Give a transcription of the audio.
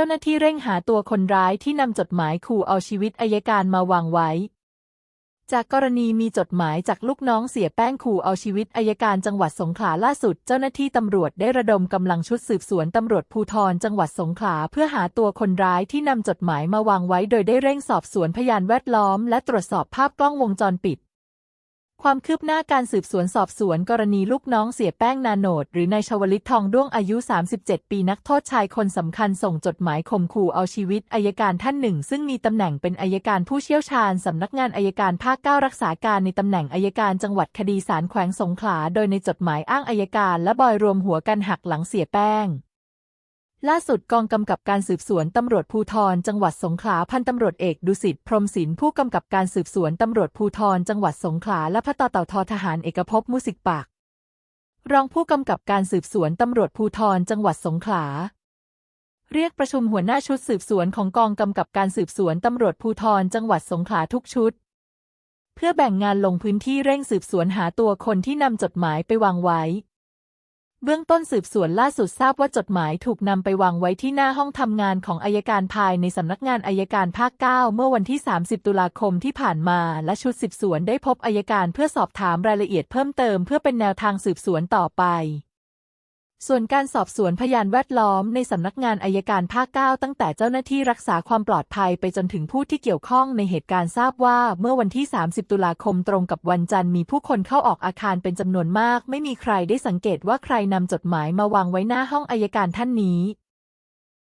จ้าหน้าที่เร่งหาตัวคนร้ายที่นำจดหมายขู่เอาชีวิตอายการมาวางไว้ จากกรณีมีจดหมายจากลูกน้องเสียแป้งขู่เอาชีวิตอายการจังหวัดสงขลาล่าสุด เจ้าหน้าที่ตำรวจได้ระดมกำลังชุดสืบสวนตำรวจภูธรจังหวัดสงขลาเพื่อหาตัวคนร้ายที่นำจดหมายมาวางไว้ โดยได้เร่งสอบสวนพยานแวดล้อม และตรวจสอบภาพกล้องวงจรปิด ความคืบหน้าการสืบสวนสอบสวนกรณีลูกน้องเสียแป้งนาโนดหรือนายชวลิตทองด้วงอายุ 37 ปีนักโทษชายคนสำคัญส่งจดหมายข่มขู่เอาชีวิตอายการท่านหนึ่ง ซึ่งมีตำแหน่งเป็นอายการผู้เชี่ยวชาญสำนักงานอายการภาค 9 รักษาการในตำแหน่งอายการจังหวัดคดีศาลแขวงสงขลา โดยในจดหมายอ้างอายการและบอยรวมหัวกันหักหลังเสียแป้ง ล่าสุดกองกำกับการสืบสวนตำรวจภูธรจังหวัดสงขลาพันตำรวจเอกดุสิตพรหมศิลป์ผู้กำกับการสืบสวนตำรวจภูธรจังหวัดสงขลาและพตเต่าทอทหารเอกภพมุสิกปาก รองผู้กำกับการสืบสวนตำรวจภูธรจังหวัดสงขลาเรียกประชุมหัวหน้าชุดสืบสวนของกองกำกับการสืบสวนตำรวจภูธรจังหวัดสงขลาทุกชุด เพื่อแบ่งงานลงพื้นที่เร่งสืบสวนหาตัวคนที่นำจดหมายไปวางไว้ เบื้องต้นสืบสวนล่าสุดทราบว่าจดหมายถูกนำไปวางไว้ที่หน้าห้องทำงานของอายการภายในสำนักงานอายการภาค 9 เมื่อวันที่ 30 ตุลาคมที่ผ่านมา และชุดสืบสวนได้พบอายการเพื่อสอบถามรายละเอียดเพิ่มเติมเพื่อเป็นแนวทางสืบสวนต่อไป ส่วนการสอบสวนพยานแวดล้อมในสำนักงานอายการภาค 9 ตั้งแต่เจ้าหน้าที่รักษาความปลอดภัยไปจนถึงผู้ที่เกี่ยวข้องในเหตุการณ์ทราบว่า เมื่อวันที่ 30 ตุลาคมตรงกับวันจันทร์มีผู้คนเข้าออกอาคารเป็นจำนวนมาก ไม่มีใครได้สังเกตว่าใครนำจดหมายมาวางไว้หน้าห้องอายการท่านนี้